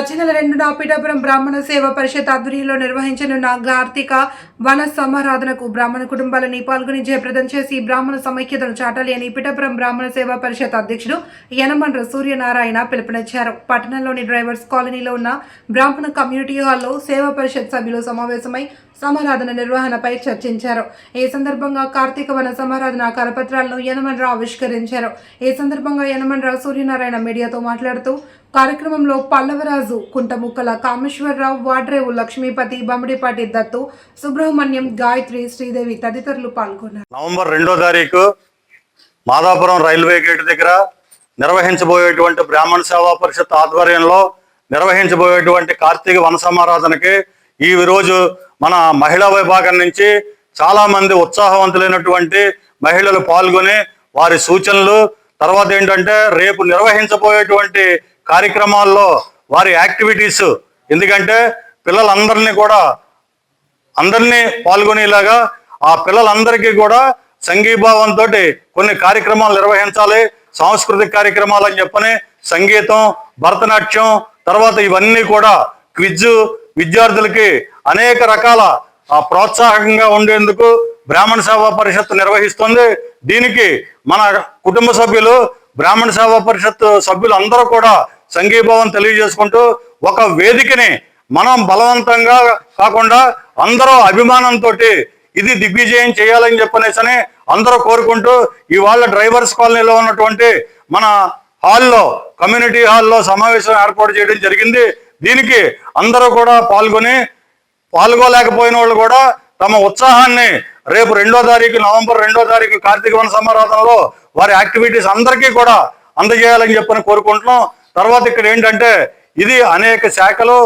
వచ్చే నెల రెండున పిఠాపురం బ్రాహ్మణ సేవా పరిషత్ ఆధ్వర్యంలో నిర్వహించనున్న కార్తీక వన సమారాధనకు బ్రాహ్మణ కుటుంబాలని పాల్గొని జయప్రదం చేసి బ్రాహ్మణ సమైక్యతను చాటాలి అని పిఠాపురం బ్రాహ్మణ సేవా పరిషత్ అధ్యక్షుడు యనమండ్ర సూర్యనారాయణ పిలుపునిచ్చారు. పట్టణంలోని డ్రైవర్స్ కాలనీలో ఉన్న బ్రాహ్మణ కమ్యూనిటీ హాల్లో సేవా పరిషత్ సభ్యులు సమావేశమై సమారాధన నిర్వహణపై చర్చించారు. ఈ సందర్భంగా కార్తీక వన సమారాధన కరపత్రాలను యనమనరావు ఆవిష్కరించారు. ఈ సందర్భంగా యనమనరావు సూర్యనారాయణ మీడియాతో మాట్లాడుతూ కార్యక్రమంలో పల్లవరాజు కుంటముక్కల కామేశ్వరరావు వాడ్రేవు లక్ష్మీపతి బమ్మడిపాటి దత్తు సుబ్రహ్మణ్యం గాయత్రి శ్రీదేవి తదితరులు పాల్గొన్నారు. నవంబర్ రెండో తారీఖు మాదాపురం రైల్వే గేట్ దగ్గర నిర్వహించబోయేటువంటి బ్రాహ్మణ సేవా పరిషత్ ఆధ్వర్యంలో నిర్వహించబోయేటువంటి కార్తీక వన సమారాధనకి ఈ రోజు మన మహిళా విభాగం నుంచి చాలా మంది ఉత్సాహవంతులైనటువంటి మహిళలు పాల్గొని వారి సూచనలు తర్వాత ఏంటంటే రేపు నిర్వహించబోయేటువంటి కార్యక్రమాల్లో వారి యాక్టివిటీస్ ఎందుకంటే పిల్లలందరినీ కూడా అందరినీ పాల్గొనేలాగా ఆ పిల్లలందరికీ కూడా సంఘీభావంతో కొన్ని కార్యక్రమాలు నిర్వహించాలి. సాంస్కృతిక కార్యక్రమాలు అని చెప్పని సంగీతం భరతనాట్యం తర్వాత ఇవన్నీ కూడా క్విజ్ విద్యార్థులకి అనేక రకాల ప్రోత్సాహకంగా ఉండేందుకు బ్రాహ్మణ సేవా పరిషత్ నిర్వహిస్తుంది. దీనికి మన కుటుంబ సభ్యులు బ్రాహ్మణ సేవా పరిషత్ సభ్యులు అందరూ కూడా సంఘీభావం తెలియజేసుకుంటూ ఒక వేదికని మనం బలవంతంగా కాకుండా అందరూ అభిమానంతో ఇది దిగ్విజయం చేయాలని చెప్పనేసని అందరూ కోరుకుంటూ ఇవాళ డ్రైవర్స్ కాలనీలో ఉన్నటువంటి మన హాల్లో కమ్యూనిటీ హాల్లో సమావేశం ఏర్పాటు చేయడం జరిగింది. దీనికి అందరూ కూడా పాల్గొని పాల్గొలేకపోయిన వాళ్ళు కూడా తమ ఉత్సాహాన్ని రేపు రెండో తారీఖు నవంబర్ రెండో తారీఖు కార్తీక వన సమారాధనలో వారి యాక్టివిటీస్ అందరికీ కూడా అందజేయాలని చెప్పని కోరుకుంటున్నాం. తర్వాత ఇక్కడ ఏంటంటే ఇది అనేక శాఖలు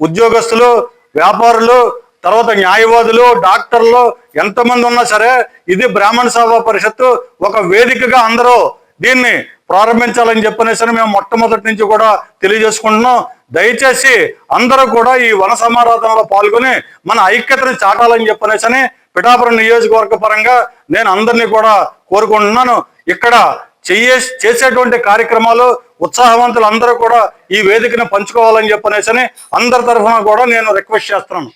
ఉద్యోగస్తులు వ్యాపారులు తర్వాత న్యాయవాదులు డాక్టర్లు ఎంతమంది ఉన్నా సరే ఇది బ్రాహ్మణ సభ పరిషత్తు ఒక వేదికగా అందరూ దీన్ని ప్రారంభించాలని చెప్పనేసి మేము మొట్టమొదటి నుంచి కూడా తెలియజేసుకుంటున్నాం. దయచేసి అందరూ కూడా ఈ వన సమారాధనలో పాల్గొని మన ఐక్యతను చాటాలని చెప్పనేసని పిఠాపురం నియోజకవర్గ పరంగా నేను అందరినీ కూడా కోరుకుంటున్నాను. ఇక్కడ చెయ్యే చేసేటువంటి కార్యక్రమాలు ఉత్సాహవంతులు అందరూ కూడా ఈ వేదికను పంచుకోవాలని చెప్పనేసని అందరి తరఫున కూడా నేను రిక్వెస్ట్ చేస్తున్నాను.